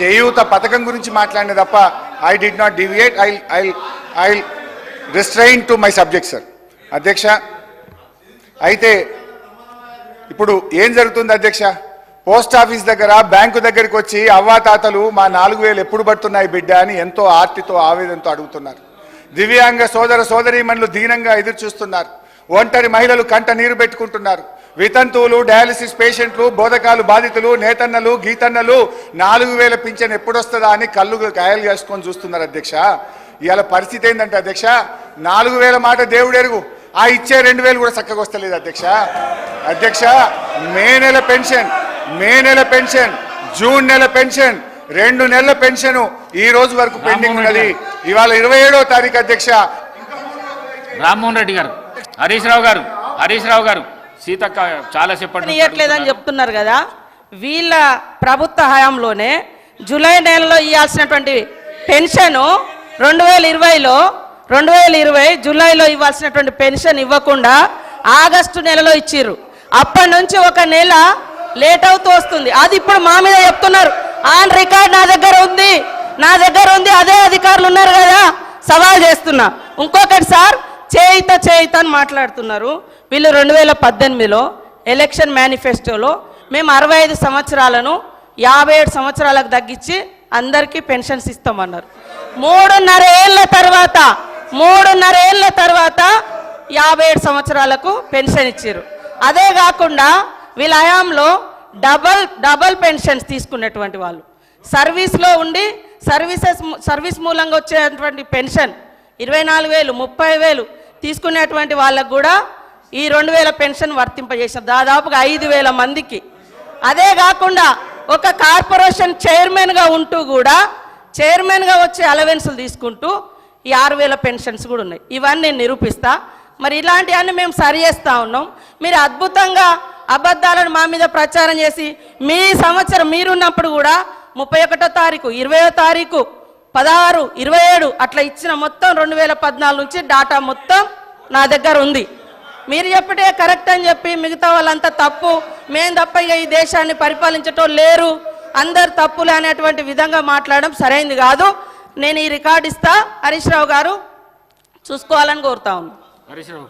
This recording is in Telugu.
చేయూత పథకం గురించి మాట్లాడిన తప్ప I did not deviate I I I restrain to my subject sir అధ్యక్ష అయితే ఇప్పుడు ఏం జరుగుతుంది అధ్యక్ష? పోస్ట్ ఆఫీస్ దగ్గర బ్యాంకు దగ్గరికి వచ్చి అవ్వాతాతలు మా నాలుగు వేలు ఎప్పుడు పడుతున్నాయి బిడ్డ అని ఎంతో ఆర్తితో ఆవేదనతో అడుగుతున్నారు. దివ్యాంగ సోదర సోదరీమణులు దీనంగా ఎదురు చూస్తున్నారు ఒంటరి మహిళలు కంట నీరు పెట్టుకుంటున్నారు. వితంతువులు డయాలసిస్ పేషెంట్లు బోధకాలు బాధితులు నేతన్నలు గీతన్నలు నాలుగు వేల పింఛన్ ఎప్పుడొస్తుందా అని కళ్ళు కాయలు చేసుకొని చూస్తున్నారు అధ్యక్ష. ఇవాళ పరిస్థితి ఏంటంటే అధ్యక్ష నాలుగు వేల మాట దేవుడెరుగు ఆ ఇచ్చే రెండు వేలు కూడా చక్కగా వస్తలేదు అధ్యక్ష. అధ్యక్ష మే నెల పెన్షన్ మే నెల పెన్షన్ జూన్ నెల పెన్షన్ రెండు నెలల పెన్షన్ ఈ రోజు వరకు పెండింగ్ ఉన్నది. ఇవాళ ఇరవై ఏడో తారీఖు అధ్యక్ష. రామ్మోహన్ రెడ్డి గారు హరీష్ రావు గారు హరీష్ రావు గారు సీతక్క చాలా చెప్పండి ఇవ్వట్లేదని చెప్తున్నారు కదా వీళ్ళ ప్రభుత్వ హయాంలోనే జూలై నెలలో ఇవ్వాల్సినటువంటి పెన్షన్ రెండు వేల ఇరవైలో రెండు వేల ఇరవై జూలైలో ఇవ్వాల్సినటువంటి పెన్షన్ ఇవ్వకుండా ఆగస్టు నెలలో ఇచ్చిర్రు. అప్పటి నుంచి ఒక నెల లేట్ అవుతూ వస్తుంది. అది ఇప్పుడు మా మీద చెప్తున్నారు. ఆన్ రికార్డ్ నా దగ్గర ఉంది. నా దగ్గర ఉంది. అదే అధికారులు ఉన్నారు కదా. సవాల్ చేస్తున్నా. ఇంకొకటి సార్ చేయిత చేయిత అని మాట్లాడుతున్నారు. వీళ్ళు రెండు వేల పద్దెనిమిదిలో ఎలక్షన్ మేనిఫెస్టోలో మేము అరవై ఐదు సంవత్సరాలను యాభై ఏడు సంవత్సరాలకు తగ్గించి అందరికీ పెన్షన్స్ ఇస్తామన్నారు. మూడున్నర ఏళ్ళ తర్వాత మూడున్నర ఏళ్ళ తర్వాత యాభై ఏడు సంవత్సరాలకు పెన్షన్ ఇచ్చారు అదే కాకుండా వీళ్ళ హయాంలో డబల్ డబల్ పెన్షన్స్ తీసుకున్నటువంటి వాళ్ళు. సర్వీస్లో ఉండి సర్వీసెస్ సర్వీస్ మూలంగా వచ్చేటువంటి పెన్షన్ ఇరవై నాలుగు వేలు ముప్పై వేలు తీసుకునేటువంటి వాళ్ళకు కూడా ఈ రెండు వేల పెన్షన్ వర్తింపజేసాం దాదాపుగా ఐదు వేల మందికి. అదే కాకుండా ఒక కార్పొరేషన్ చైర్మన్గా ఉంటూ కూడా చైర్మన్గా వచ్చే అలవెన్సులు తీసుకుంటూ ఈ ఆరు వేల పెన్షన్స్ కూడా ఉన్నాయి. ఇవన్నీ నేను నిరూపిస్తా. మరి ఇలాంటివన్నీ మేము సరి చేస్తూ ఉన్నాం. మీరు అద్భుతంగా అబద్ధాలను మా మీద ప్రచారం చేసి మీ సంవత్సరం మీరున్నప్పుడు కూడా ముప్పై ఒకటో తారీఖు ఇరవయో తారీఖు పదహారు ఇరవై ఏడు అట్లా ఇచ్చిన మొత్తం రెండు వేల పద్నాలుగు నుంచి డాటా మొత్తం నా దగ్గర ఉంది. మీరు చెప్పటే కరెక్ట్ అని చెప్పి మిగతా వాళ్ళంతా తప్పు. మేము తప్ప ఇక ఈ దేశాన్ని పరిపాలించటం లేరు. అందరు తప్పులు అనేటువంటి విధంగా మాట్లాడడం సరైంది కాదు. నేను ఈ రికార్డు ఇస్తా. హరీష్ రావు గారు చూసుకోవాలని కోరుతా ఉన్నాను. హరీష్ రావు.